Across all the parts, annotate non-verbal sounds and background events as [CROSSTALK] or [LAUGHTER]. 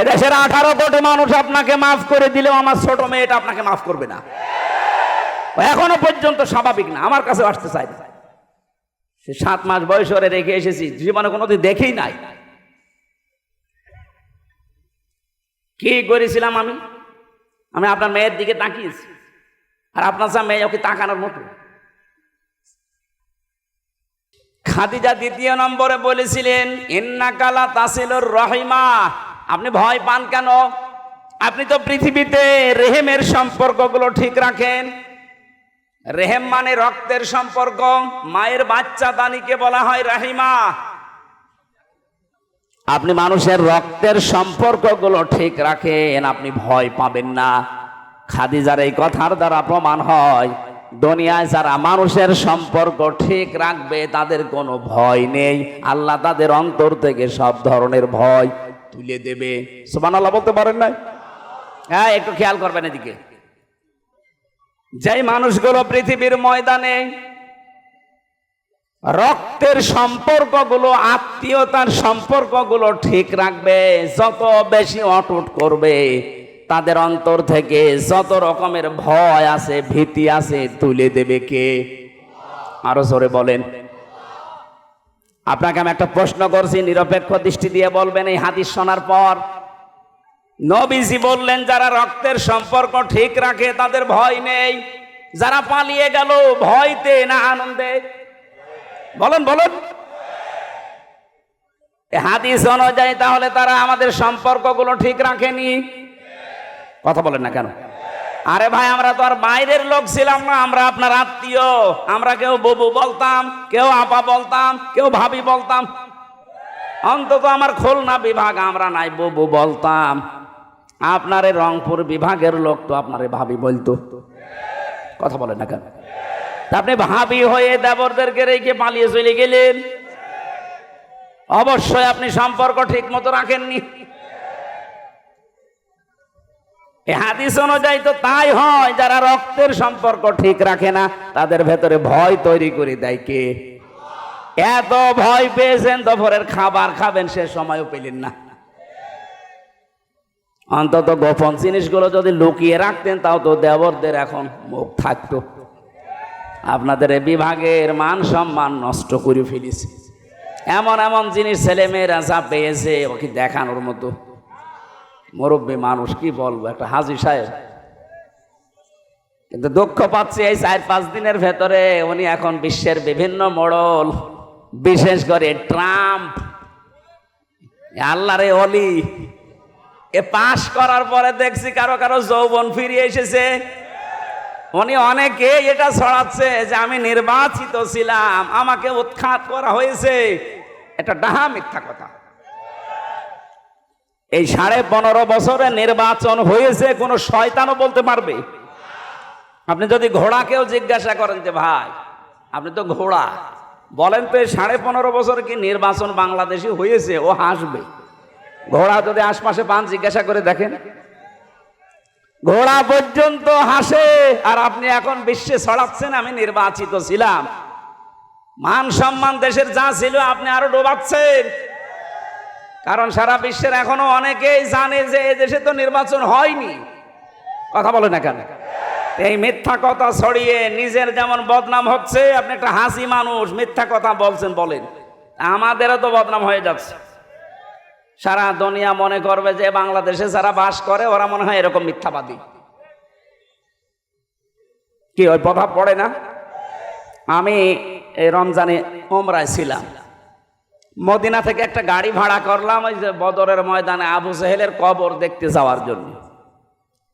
এদেশের আঠারো কোটি মানুষ আপনাকে মাফ করে দিলেও আমার ছোট মেয়েটা আপনাকে মাফ করবে না। এখনও পর্যন্ত স্বাভাবিক না, আমার কাছে আসতে চাই না। সে সাত মাস বয়স ওরে রেখে এসেছি, জীবনে কোনোদিন দেখেই নাই। কি করেছিলাম আমি? আমি আপনার মেয়ের দিকে তাকিয়েছি, আর আপনার সা মেয়ে, ওকে তাকানোর মতো। খাদিজা দ্বিতীয় নম্বরে বলেছিলেন ইন্নাকালা তাসিলুর রহিমা। আপনি ভয় পান কেন? আপনি তো পৃথিবীতে রেহেমের সম্পর্কগুলো ঠিক রাখেন। রেহেম মানে রক্তের সম্পর্ক, মায়ের বাচ্চা দানিকে বলা হয় রাহিমা। আপনি মানুষের রক্তের সম্পর্কগুলো ঠিক রাখেন, আপনি ভয় পাবেন না। খাদিজার এই কথার দ্বারা প্রমাণ হয়, দুনিয়ায় যারা মানুষের সম্পর্ক ঠিক রাখবে, তাদের কোনো ভয় নেই। আল্লাহ তাদের অন্তর থেকে সব ধরনের ভয় তুলে দেবে। সুবান আল্লাহ বলতে পারেন না হ্যাঁ একটু খেয়াল করবেন এদিকে। যেই মানুষগুলো পৃথিবীর ময়দানে রক্তের সম্পর্কগুলো আত্মীয়তার সম্পর্কগুলো ঠিক রাখবে যত বেশি অটুট করবে তাদের অন্তর থেকে যত রকমের ভয় আছে ভীতি আছে তুলে দেবে কে? আরও জোরে বলেন। আপনাকে আমি একটা প্রশ্ন করছি, নিরপেক্ষ দৃষ্টি দিয়ে বলবেন এই হাদিস শোনার পর। নবীজি বললেন, যারা রক্তের সম্পর্ক ঠিক রাখে, তাদের ভয় নেই। যারা পালিয়ে গেল, ভয়তে না আনন্দে। বলেন বলেন। হাদিস অনুযায়ী তাহলে তারা আমাদের সম্পর্কগুলো ঠিক রাখেনি। কথা বলেন না কেন? আরে ভাই, আমরা তো আর বাইরের লোক ছিলাম না, আমরা আপনার আত্মীয়। আমরা কেউ ববু বলতাম, কেউ আপা বলতাম, কেউ ভাবি বলতাম। অন্তত আমার খুলনা বিভাগ আমরা নাই, ববু বলতাম। আপনার রংপুর বিভাগের লোক তো আপনার ভাবি বলতো। কথা বলেন না কেন? আপনি ভাবি হয়ে দেবরদেরকে রেখে পালিয়ে চলে গেলেন। অবশ্যই আপনি সম্পর্ক ঠিক মতো রাখেননি। হাদিস অনুযায়ী তো তাই হয়, যারা রক্তের সম্পর্ক ঠিক রাখে না, তাদের ভেতরে ভয় তৈরি করে দেয় কে? এত ভয় পেয়েছেন, দুপুরের খাবার খাবেন, সে সময়ও পেলেন না। অন্তত গোপন জিনিসগুলো যদি লুকিয়ে রাখতেন, তাও তো দেবরদের এখন মুখ থাকতো। আপনাদের বিভাগের মান সম্মান নষ্ট করে ফেলেছে। এমন এমন জিনিস ছেলে মেয়েরা যা পেয়েছে, ওকে দেখানোর মতো। মুরব্বী মানুষ, কি বলব? একটা হাজি সাহেব। কিন্তু দুঃখ পাচ্ছি এই চার পাঁচ দিনের ভেতরে উনি এখন বিশ্বের বিভিন্ন মডল, বিশেষ করে ট্রাম্প। আল্লাহরে অলি। এ পাশ করার পরে দেখছি কারও কারও যৌবন ফিরিয়ে এসেছে। উনি অনেকে এটা ছড়াচ্ছে যে আমি নির্বাচিত ছিলাম, আমাকে উৎখাত করা হয়েছে। এটা ডাহা মিথ্যা কথা। এই সাড়ে পনেরো বছরে নির্বাচন হয়েছে, কোনো শয়তানও বলতে পারবে। আপনি যদি ঘোড়াকেও জিজ্ঞাসা করেন যে, ভাই, আপনি তো ঘোড়া। বলেন তো সাড়ে পনেরো বছর কি নির্বাচন বাংলাদেশে হয়েছে? ও হাসবে। ঘোড়া যদি আশপাশে পান, জিজ্ঞাসা করে দেখেন। ঘোড়া পর্যন্ত হাসে, আর আপনি এখন বিশ্বে ছড়াচ্ছেন, আমি নির্বাচিত ছিলাম। মান সম্মান দেশের যা ছিল, আপনি আরও ডোবাচ্ছেন। কারণ সারা বিশ্বের এখনও অনেকেই জানে যে এই দেশে তো নির্বাচন হয়নি। কথা বলে না কেন? এই মিথ্যা কথা ছড়িয়ে নিজের যেমন বদনাম হচ্ছে, আপনি একটা হাসি মানুষ, মিথ্যা কথা বলছেন, বলেন। আমাদেরও তো বদনাম হয়ে যাচ্ছে। সারা দুনিয়া মনে করবে যে বাংলাদেশে যারা বাস করে, ওরা মনে হয় এরকম মিথ্যাবাদী। কি, ওই প্রভাব পড়ে না? আমি এই রমজানে ওমরায় ছিলাম। মদিনা থেকে একটা গাড়ি ভাড়া করলাম ওই যে বদরের ময়দানে আবু সেহেলের কবর দেখতে যাওয়ার জন্য।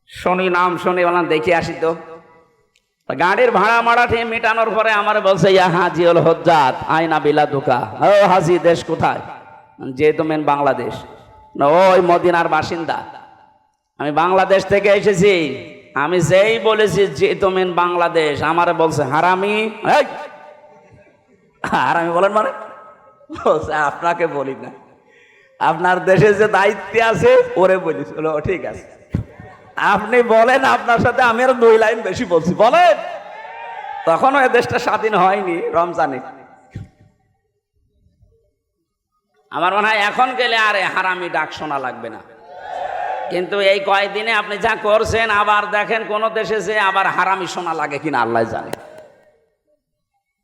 শনি নাম শুনি বললাম দেখে আসি তো। গাড়ির ভাড়া মাড়াটি মেটানোর পরে আমার বলছে, ইয়া হাজিউল হজ্জাত আয়না বিলা দুকা। ও হাজি, দেশ কোথায়? যেহেতু মেন বাংলাদেশ। ওই মদিনার বাসিন্দা। আমি বাংলাদেশ থেকে এসেছি। আমি যেই বলেছি, যেহেতু মেন বাংলাদেশ, আমারে বলছে, হারামি! হারামি বলেন মানে? আপনাকে বলি না। আপনার দেশে যে দায়িত্বে আছে ওরে বলে, ঠিক আছে। আপনি বলেন আপনার সাথে আমি আর দুই লাইন বেশি বলছি। বলেন। তখনও এ দেশটা স্বাধীন হয়নি রমজানে। আমার মনে হয় এখন গেলে আরে হারামি ডাক শোনা লাগবে না। কিন্তু এই কয়েকদিনে আপনি যা করছেন আবার দেখেন কোন দেশে যে আবার হারামি শোনা লাগে কিনা আল্লাহ জানে।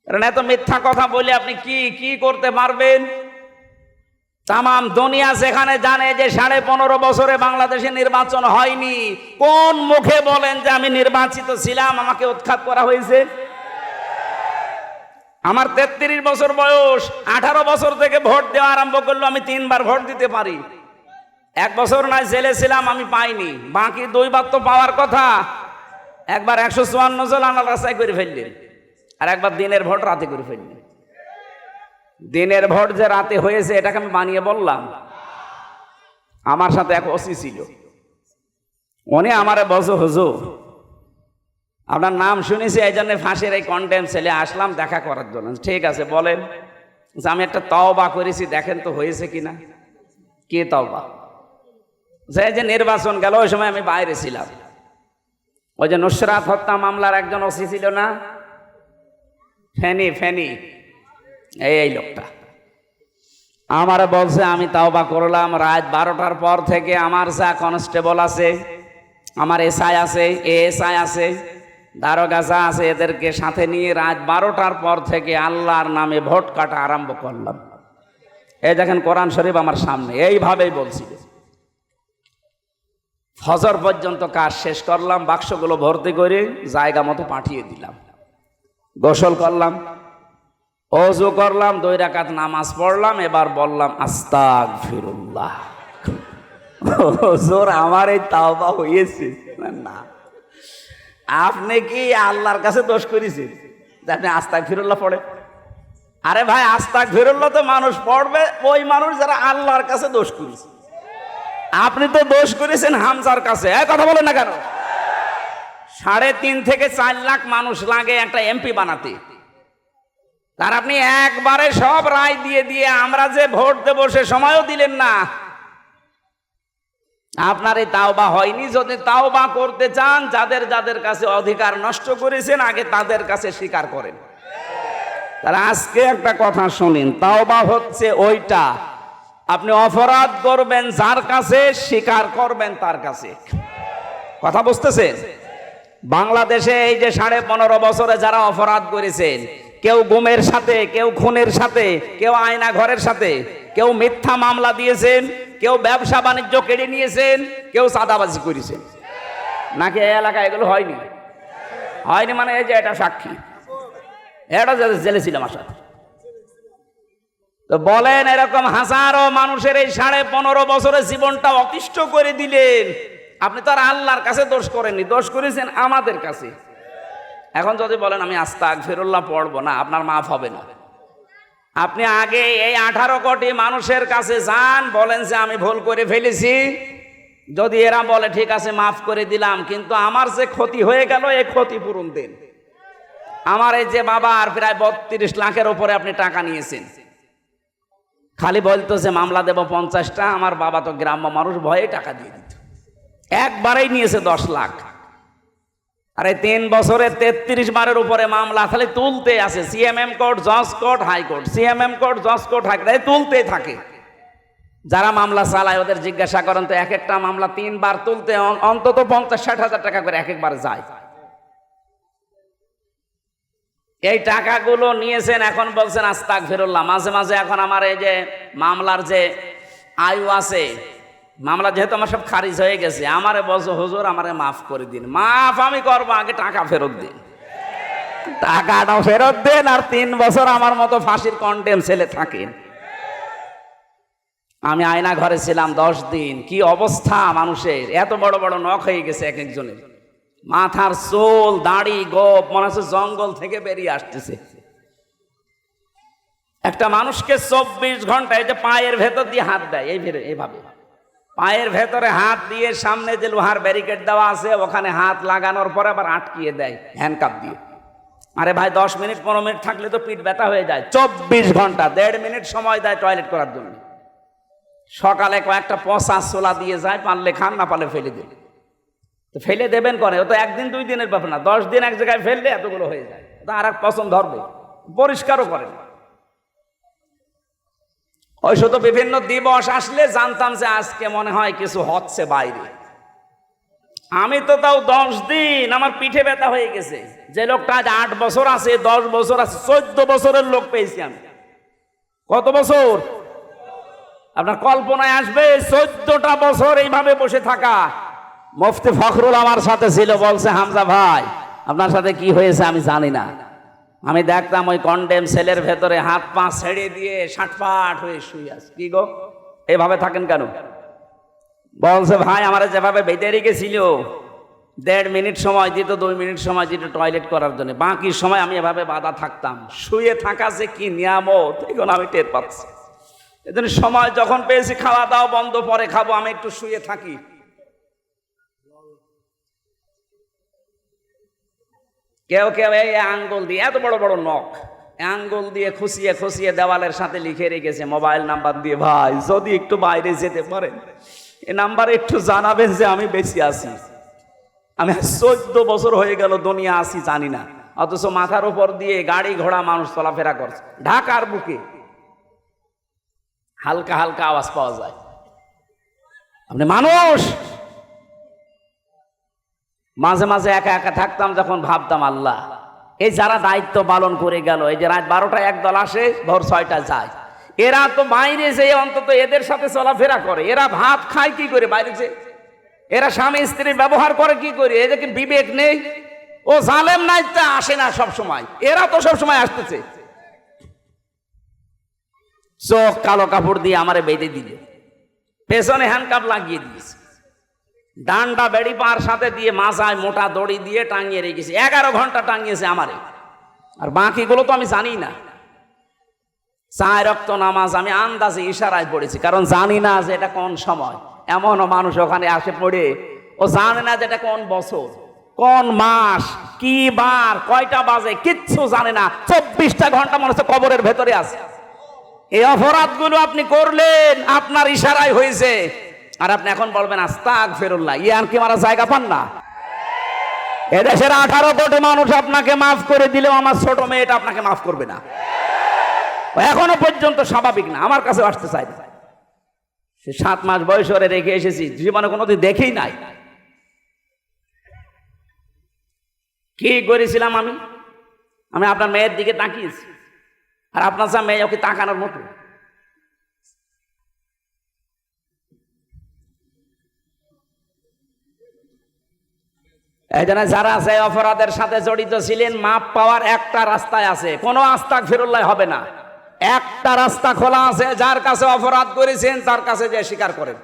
কারণ এত মিথ্যা কথা বলে আপনি কি কি করতে পারবেন? তাম দুনিয়া সেখানে জানে যে সাড়ে পনেরো বছরে বাংলাদেশে নির্বাচন হয়নি। কোন মুখে বলেন যে আমি নির্বাচিত ছিলাম? আমাকে উৎখাত করা হয়েছে। আমার তেত্রিশ বছর বয়স, আঠারো বছর থেকে ভোট দেওয়া আরম্ভ করল, আমি তিনবার ভোট দিতে পারি। এক বছর নয়, জেলে ছিলাম, আমি পাইনি। বাকি দুইবার তো পাওয়ার কথা। একবার একশো চুয়ান্ন জন আনার রাস্তায় করে ফেললেন। আর একবার দিনের ভোট রাতে করে ফেললেন দিনের ভোট যে রাতে হয়েছে, এটাকে আমি বানিয়ে বললাম। আমার সাথে এক ওসি ছিল। উনি আমারে বসো হুজুর, আপনার নাম শুনেছি এই জন্য ফাঁসির এই কন্টেম ছেলে আসলাম, দেখা করার জন্য। ঠিক আছে, বলেন। যে আমি একটা তওবা করেছি, দেখেন তো হয়েছে কিনা। কি তওবা? যে যে নির্বাচন গেল, ওই সময় আমি বাইরে ছিলাম। ওই যে নুসরাত হত্যা মামলার একজন ওসি ছিল না ফেনি ফেনি। এই এই লোকটা। আমার বলছে, আমি তাওবা করলাম। রাত বারোটার পর থেকে আমার যা কনস্টেবল আছে, আমার এসআই আছে, এএসআই আছে, দারোগা যা আছে, এদেরকে সাথে নিয়ে রাত বারোটার পর থেকে আল্লাহর নামে ভোট কাটা আরম্ভ করলাম। এই দেখেন, কোরআন শরীফ আমার সামনে। এইভাবেই বলছিল ফজর পর্যন্ত কাজ শেষ করলাম, বাক্সগুলো ভর্তি করে জায়গা মতো পাঠিয়ে দিলাম। গোসল করলাম, অজু করলাম, দুই রাকাত নামাজ পড়লাম, এবার বললাম আস্তাক ফিরুল্লাহ জোর আমার এই তাওবা হয়েছে না। আপনি কি আল্লাহর কাছে দোষ করেছেন যে আপনি আস্তাক ফিরুল্লাহ পড়ে আরে ভাই আস্তাক ফিরুল্লাহ তো মানুষ পড়বে, ওই মানুষ যারা আল্লাহর কাছে দোষ করেছে। আপনি তো দোষ করেছেন হামজার কাছে। কথা বলেন না কেন? সাড়ে তিন থেকে চার লাখ মানুষ লাগে একটা এমপি বানাতে। তার আপনি একবারে সব রায় দিয়ে দিয়ে আমরা যে ভোট দেব সে সময়ও দিলেন না। আপনার এই তাওবা হয়নি, যদি তাওবা করতে চান, যাদের যাদের কাছে অধিকার নষ্ট করেছেন, আগে তাদের কাছে স্বীকার করেন। তাহলে আজকে একটা কথা শুনেন, তাওবা হচ্ছে ওইটা, আপনি অপরাধ করবেন যার কাছে, স্বীকার করবেন তার কাছে। কথা বুঝতেছেন? বাংলাদেশে এই যে সাড়ে পনেরো বছরে যারা অপরাধ করেছেন, কেউ গুমের সাথে, কেউ খুনের সাথে, কেউ আয়না ঘরের সাথে, কেউ মিথ্যা মামলা দিয়েছেন, কেউ ব্যবসা বাণিজ্য কেড়ে নিয়েছেন, কেউ চাঁদাবাজি করেছেন। নাকি এই এলাকায় এগুলো হয়নি? হয়নি মানে এই যে এটা সাক্ষী। এটা জেলে ছিলাম আসা তো বলেন এরকম হাজারো মানুষের এই সাড়ে পনেরো বছরের জীবনটা অতিষ্ঠ করে দিলেন। আপনি তো আর আল্লাহর কাছে দোষ করেননি, দোষ করেছেন আমাদের কাছে। এখন যদি বলেন, আমি আস্তাক ফেরুল্লাহ পড়ব না, আপনার মাফ হবে না। আপনি আগে এই আঠারো কোটি মানুষের কাছে যান, বলেন যে, আমি ভুল করে ফেলেছি। যদি এরা বলে, ঠিক আছে, মাফ করে দিলাম। কিন্তু আমার যে ক্ষতি হয়ে গেল, এই ক্ষতিপূরণ দেন। আমার এই যে বাবা আর প্রায় বত্রিশ লাখের ওপরে আপনি টাকা নিয়েছেন। খালি বলতো যে, মামলা দেব পঞ্চাশটা। আমার বাবা তো গ্রাম্য মানুষ, ভয়ে টাকা দিয়ে একবারেই নিয়েছে দশ লাখ। আরে তিন বছরে তেত্রিশ বারের উপরে মামলা, খালি তুলতে আছে। সিএমএম কোর্ট, জজ কোর্ট হাইকোর্ট সিএমএম কোর্ট, জজ কোর্ট হাইকোর্ট তুলতেই থাকে। যারা মামলা চালায়, ওদের জিজ্ঞাসা করেন তো এক একটা মামলা তিনবার তুলতে অন্তত পঞ্চাশ ষাট হাজার টাকা করে এক একবার যায়। এই টাকাগুলো নিয়েছেন, এখন বলছেন আস্তাক ফেরুল্লাহ মাঝে মাঝে এখন আমার এই যে মামলার যে আয়ু আছে মামলা যেহেতু আমার সব খারিজ হয়ে গেছে, আমারে বলছো, হুজুর, আমারে মাফ করে দিন। মাফ আমি করব, আগে টাকা ফেরত দিন। টাকাটা ফেরত দেন, আর তিন বছর আমার মতো ফাঁসির কন্টেম ছেলে থাকেন। আমি আয়না ঘরে ছিলাম দশ দিন, কি অবস্থা মানুষের? এত বড় বড় নখ হয়ে গেছে এক একজনের। মাথার চোল, দাড়ি, গোপ, মনে হচ্ছে জঙ্গল থেকে বেরিয়ে আসতেছে। একটা মানুষকে চব্বিশ ঘণ্টা এই যে পায়ের ভেতর দিয়ে হাত দেয় এই ভেবে এইভাবে। পায়ের ভেতরে হাত দিয়ে সামনে যে লোহার ব্যারিকেড দেওয়া আছে, ওখানে হাত লাগানোর পরে আবার আটকিয়ে দেয় হ্যান্ডকাপ দিয়ে। আরে ভাই, দশ মিনিট, পনেরো মিনিট থাকলে তো পিঠ ব্যথা হয়ে যায়। চব্বিশ ঘণ্টা, দেড় মিনিট সময় দেয় টয়লেট করার জন্য। সকালে কয়েকটা পচা সোলা দিয়ে যায়, পারলে খান, না পারলে ফেলে দেবে তো ফেলে দেবেন করে ও তো একদিন, দুই দিনের ব্যাপার না, দশ দিন এক জায়গায় ফেললে এতগুলো হয়ে যায়। তো আর এক পছন্দ ধরবে, পরিষ্কারও করে না। ওই শুধু বিভিন্ন দিবস আসলে জানতাম যে আজকে মনে হয় কিছু হচ্ছে বাইরে। আমি তো তাও দশ দিন আমার পিঠে ব্যথা হয়ে গেছে। যে লোকটা আজ আট বছর আছে, দশ বছর আছে, চোদ্দ বছরের লোক পেয়েছি আমি। কত বছর? আপনার কল্পনায় আসবে, চোদ্দটা বছর এইভাবে বসে থাকা। মুফতি ফখরুল আমার সাথে ছিল, বলছে, হামজা ভাই, আপনার সাথে কি হয়েছে আমি জানি না। আমি দেখতাম ওই কন্ডেম সেলের ভেতরে হাত পা ছেড়ে দিয়ে ষাটপাট হয়ে শুয়ে আছে। কি গো? এভাবে থাকেন কেন? বলছে, ভাই, আমার যেভাবে বেঁধে রেখেছিল, দেড় মিনিট সময় দিত, দুই মিনিট সময় দিত টয়লেট করার জন্য। বাকি সময় আমি এভাবে বাধা থাকতাম। শুয়ে থাকা যে কি নিয়ামত এখন আমি টের পাচ্ছি। এজন্য সময় যখন পেয়েছি, খাওয়া দাওয়া বন্ধ, পরে খাব, আমি একটু শুয়ে থাকি। কেউ কেউ এই আঙ্গুল দিয়ে, এত বড় বড় নখ, আঙ্গুল দিয়ে খুশিয়ে খুশিয়ে দেওয়ালের সাথে লিখে রেখেছে মোবাইল নাম্বার দিয়ে, ভাই, যদি একটু বাইরে যেতে পারেন, এ নাম্বারে একটু জানাবেন যে আমি বেশি আছি। আমি চোদ্দ বছর হয়ে গেল দুনিয়া আসি জানি না। অথচ মাথার উপর দিয়ে গাড়ি ঘোড়া মানুষ চলাফেরা করছে, ঢাকার বুকে। হালকা হালকা আওয়াজ পাওয়া যায়। আপনি মানুষ! মাঝে মাঝে একা একা থাকতাম, যখন ভাবতাম, আল্লাহ, এই যারা দায়িত্ব পালন করে গেল, এই যে রাত বারোটা একদল আসে, ভোর ছয়টা যায়। এরা তো বাইরে যে অন্তত এদের সাথে চলাফেরা করে, এরা ভাত খায় কি করে বাইরে যে? এরা স্বামী স্ত্রীর ব্যবহার করে কি করে? এদের কি বিবেক নেই? ও জালেম নাই তা আসে না সব সময় এরা তো সব সময় আসতেছে। চোখ কালো কাপড় দিয়ে আমারে বেঁধে দিলে। পেছনে হ্যান্ডকাপ লাগিয়ে দিয়েছে। ডান্ডা বেড়ি পার সাথে দিয়ে মাথায় মোটা দড়ি দিয়ে টাঙিয়ে রেখেছে। এগারো ঘণ্টা টাঙিয়েছে আমারে। আর বাকিগুলো তো আমি জানি না। চায় রক্ত নামাজ আমি আন্দাজে ইশারায় পড়েছি, কারণ জানি না যে এটা কোন সময়। এমনও মানুষ ওখানে আসে পড়ে, ও জানে না যে এটা কোন বছর, কোন মাস, কি বার, কয়টা বাজে, কিচ্ছু জানে না। চব্বিশটা ঘণ্টা মনে হচ্ছে কবরের ভেতরে আছে। এই অপরাধগুলো আপনি করলেন, আপনার ইশারায় হয়েছে। আর আপনি এখন বলবেন আস্তাক ফেরুল্লাহ ইয়ান কি মারা জায়গা পান না? এদেশের আঠারো কোটি মানুষ আপনাকে মাফ করে দিলেও আমার ছোট মেয়েটা আপনাকে মাফ করবে না। এখনও পর্যন্ত স্বাভাবিক না, আমার কাছে আসতে চাই না। সে সাত মাস বয়স ওরে রেখে এসেছি, জীবনে কোনোদিন দেখেই নাই। কি করেছিলাম আমি? আমি আপনার মেয়ের দিকে তাকিয়েছি। আর আপনার যা মেয়ে ওকে তাকানোর মতো? এই জন্য যারা সেই অপরাধের সাথে জড়িত ছিলেন, মাপ পাওয়ার একটা রাস্তায় আছে। কোনো আস্তাক ফিরুল্লাহ হবে না। একটা রাস্তা খোলা আছে, যার কাছে অপরাধ করেছেন, তার কাছে যে স্বীকার করেন।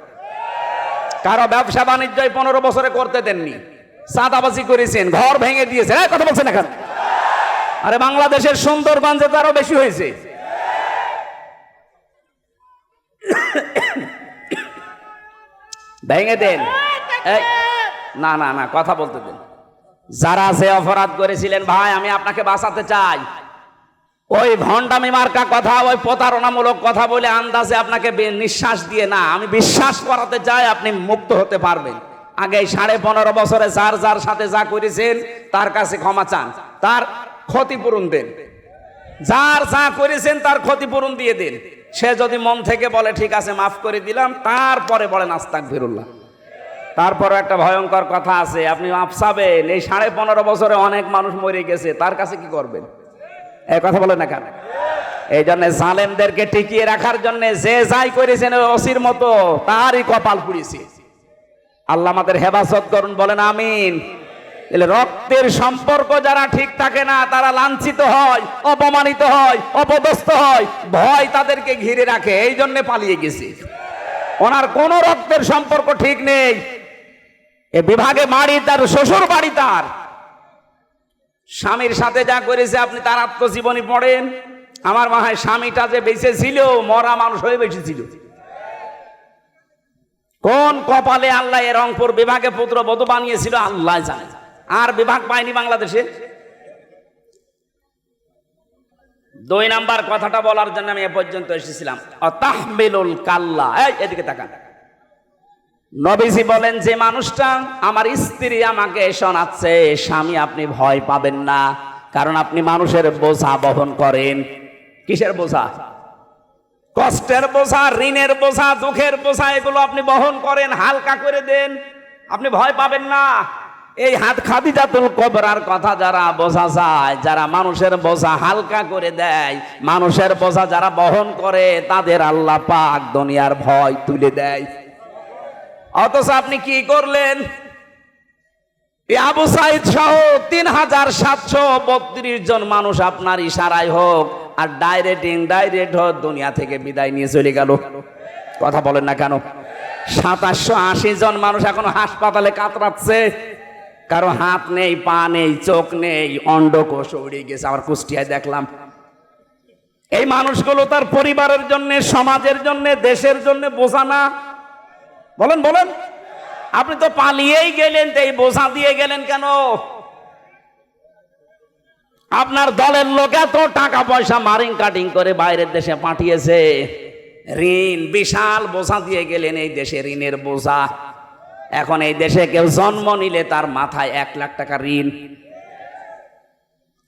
কারও ব্যবসা বাণিজ্য পনেরো বছরে করতে দেননি। সাদাবাজি করেছেন, ঘর ভেঙে দিয়েছেন। কথা বলছেন এখন আরে বাংলাদেশের সুন্দরগঞ্জে তারও বেশি হয়েছে। [COUGHS] ভেঙে দেন। না না না, কথা বলতে দেন। যারা যে অপরাধ করেছিলেন, ভাই, আমি আপনাকে বাঁচাতে চাই। ওই ভণ্ডামি মার্কা কথা, ওই প্রতারণামূলক কথা বলে আন্দাজে আপনাকে নিঃশ্বাস দিয়ে, না, আমি বিশ্বাস করাতে চাই আপনি মুক্ত হতে পারবেন। আগে সাড়ে পনেরো বছরে যার যার সাথে যা করেছেন, তার কাছে ক্ষমা চান, তার ক্ষতিপূরণ দেন। যার যা করেছেন, তার ক্ষতিপূরণ দিয়ে দিন। সে যদি মন থেকে বলে, ঠিক আছে, মাফ করে দিলাম, তারপরে বলেন আস্তাক ফিরুল্লাহ তারপরে একটা ভয়ঙ্কর কথা আছে, আপনি চাবেন এই সাড়ে পনেরো বছরে অনেক মানুষ মরে গেছে, তার কাছে কি করবেন? এই কথা বলে না কেন? এই জন্য জালেমদেরকে টিকিয়ে রাখার জন্য যে যাই করেছেন অসির মতো, তারই কপাল পুড়িয়েছে আল্লাহ আমাদের হেফাজত করুন, বলেন আমিন। রক্তের সম্পর্ক যারা ঠিক থাকে না, তারা লাঞ্ছিত হয়, অপমানিত হয়, অপদস্থ হয়, ভয় তাদেরকে ঘিরে রাখে, এই জন্য পালিয়ে গেছে। ওনার কোন রক্তের সম্পর্ক ঠিক নেই। এ বিভাগে বাড়ি তার, শ্বশুর বাড়ি তার। স্বামীর সাথে যা করেছে আপনি তার আত্মজীবনী পড়েন। আমার মনে হয় স্বামীটা যে বেঁচে ছিল মরা মানুষ হয়ে বেঁচে ছিল। কোন কপালে আল্লাহ এ রংপুর বিভাগে পুত্র বধূ বানিয়েছিল আল্লাহ জানে। আর বিভাগ পায়নি বাংলাদেশে। দুই নাম্বার কথাটা বলার জন্য আমি এ পর্যন্ত এসেছিলাম। অতাহমিলুল কাল্লা। এদিকে তাকান। নবীজি বলেন, যে মানুষটা আমার স্ত্রী আমাকে শোনাচ্ছে, স্বামী আপনি ভয় পাবেন না, কারণ আপনি মানুষের বোঝা বহন করেন। কিসের বোঝা? কষ্টের বোঝা, ঋণের বোঝা, দুঃখের বোঝা, এগুলো আপনি বহন করেন, হালকা করে দেন, আপনি ভয় পাবেন না। এই হাত খাদিজাতুল কবরার কথা যারা বোঝা যায়, যারা মানুষের বোঝা হালকা করে দেয়, মানুষের বোঝা যারা বহন করে, তাদের আল্লাহ পাক দুনিয়ার ভয় তুলে দেয়। অথচ আপনি কি করলেন? আবু সাইদ সহ তিন হাজার সাতশো বত্রিশ জন মানুষ আপনার ইশারায় হোক আর ডাইরেক্ট ইনডাইরেক্ট হোক, দুনিয়া থেকে বিদায় নিয়ে চলে গেল। কথা বলেন না কেন? সাতাশশো আশি জন মানুষ এখনও হাসপাতালে কাতরাচ্ছে। কারও হাত নেই, পা নেই, চোখ নেই অন্ডকোষ উড়ে গেছে। আমার কুষ্টিয়ায় দেখলাম। এই মানুষগুলো তার পরিবারের জন্য, সমাজের জন্য, দেশের জন্য বোঝা না। বলেন বলেন। আপনি তো পালিয়েই গেলেন, তো এই বোঝা দিয়ে গেলেন কেন? আপনার দলের লোক এত টাকা পয়সা মারিং কাটিং করে বাইরের দেশে পাঠিয়েছে। ঋণ, বিশাল বোঝা দিয়ে গেলেন এই দেশে ঋণের বোঝা। এখন এই দেশে কেউ জন্ম নিলে তার মাথায় এক লাখ টাকা ঋণ।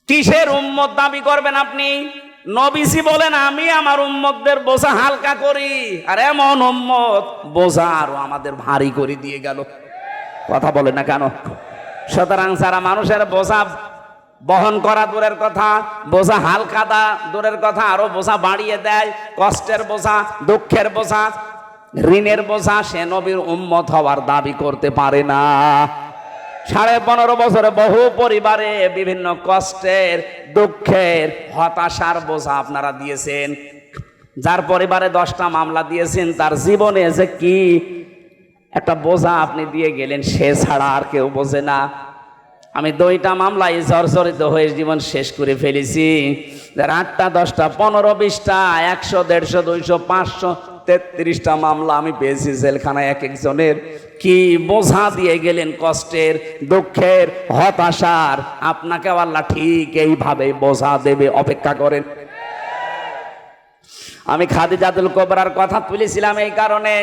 কিসের উম্মত দাবি করবেন আপনি? নবিসি বলেন, আমি আমার উম্মতদের বোঝা হালকা করি। আর এমন উম্মত বোঝা আরও আমাদের ভারী করে দিয়ে গেল। কথা বলে না কেন? সুতরাং সারা মানুষের বোঝা বহন করা দূরের কথা, বোঝা হালকা দা দূরের কথা, আরও বোঝা বাড়িয়ে দেয়, কষ্টের বোঝা, দুঃখের বোঝা, ঋণের বোঝা, সে নবীর উম্মত হওয়ার দাবি করতে পারে না। সাড়ে পনেরো বছরে বহু পরিবারে বিভিন্ন কষ্টের, দুঃখের, হতাশার বোঝা আপনারা দিয়েছেন। যার পরিবারে দশটা মামলা দিয়েছেন, তার জীবনে যে কি একটা বোঝা আপনি দিয়ে গেলেন, সে ছাড়া আর কেউ বোঝে না। আমি দুইটা মামলায় জর্জরিত হয়ে জীবন শেষ করে ফেলেছি। আটটা, দশটা, পনেরো, বিশটা, একশো, দেড়শো, দুইশো, পাঁচশো, তেত্রিশটা মামলা আমি পেয়েছি জেলখানায় এক একজনের কি বোঝা দিয়ে গেলেন কষ্টের, দুঃখের, হতাশার? আপনাকে আল্লাহ ঠিক এইভাবে বোঝা দেবে, অপেক্ষা করেন। আমি খাদিজাতুল কোবরার কথা তুলেছিলাম এই কারণে।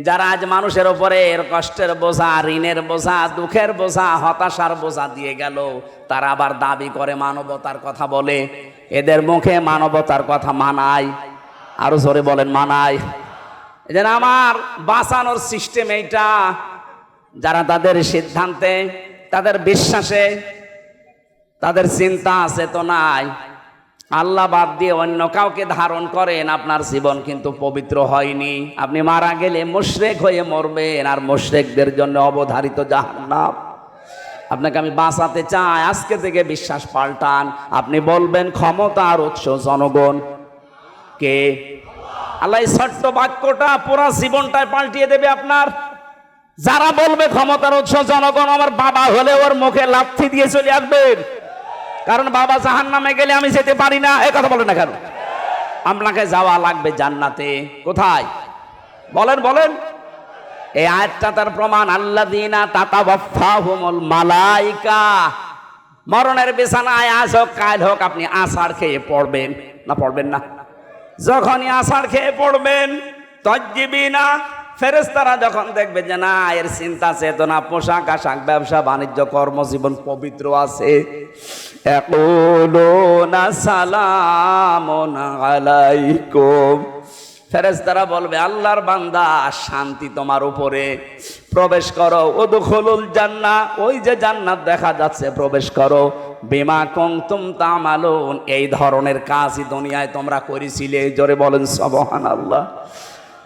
যারা আজ মানুষের ওপরে কষ্টের বোঝা, ঋণের বোঝা, দুঃখের বোঝা, হতাশার বোঝা দিয়ে গেল, তারা আবার দাবি করে মানবতার কথা বলে। এদের মুখে মানবতার কথা মানায়। আরও জোরে বলেন, মানায়। যেন আমার বাঁচানোর সিস্টেম এইটা। যারা তাদের সিদ্ধান্তে, তাদের বিশ্বাসে, তাদের চিন্তা আছে তো নাই। আল্লাহ বাদ দিয়ে অন্য কাউকে ধারণ করেন, আপনার জীবন কিন্তু পবিত্র হয়নি। আপনি মারা গেলে মুশরেক হয়ে মরবেন, আর মুশরেকদের জন্য অবধারিত জাহান্নাম। আপনাকে আমি বাঁচাতে চাই, আজকে থেকে বিশ্বাস পাল্টান। আপনি বলবেন, ক্ষমতার উৎস জনগণ। কে? আল্লাহ ছোট্ট বাক্যটা পুরো জীবনটায় পাল্টিয়ে দেবে আপনার। যারা বলবে ক্ষমতার উৎস জনগণ, আমার বাবা হলে ওর মুখে লাথি দিয়ে চলে আসবেন কারণ বাবা জাহান নামে গেলে আমি যেতে পারি না। এ কথা বলেন না কেন? আপনাকে যাওয়া লাগবে জান্নাতে। কোথায়? বলেন বলেন। এই আয়াতটা তার প্রমাণ আল্লাহ দিনা তাতা বফাহুমুল মালাইকা। মরণের বিছানায় আজ হোক, কাল হোক, আপনি আষাঢ় খেয়ে পড়বেন। না পড়বেন না। যখনই আষাঢ় খেয়ে পড়বেন তজ্জিবি না ফেরেস্তারা যখন দেখবে যে না, এর চিন্তা, চেতনা, পোশাক আশাক, ব্যবসা, বাণিজ্য, কর্মজীবন পবিত্র আছে সালাম আলাইকুম। ফেরেস্তারা বলবে, আল্লাহর বান্দা, শান্তি তোমার উপরে। প্রবেশ করো ওদুখলুল জান্না ওই যে জান্নাত দেখা যাচ্ছে, প্রবেশ করো। বিমা কংতুম তামালুন, এই ধরনের কাজই দুনিয়ায় তোমরা করেছিলে। এই জোরে বলেন সবহান আল্লাহ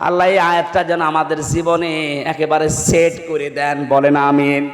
আল্লাহ এই আয়াতটা যেন আমাদের জীবনে একেবারে সেট করে দেন, বলেন, আমিন।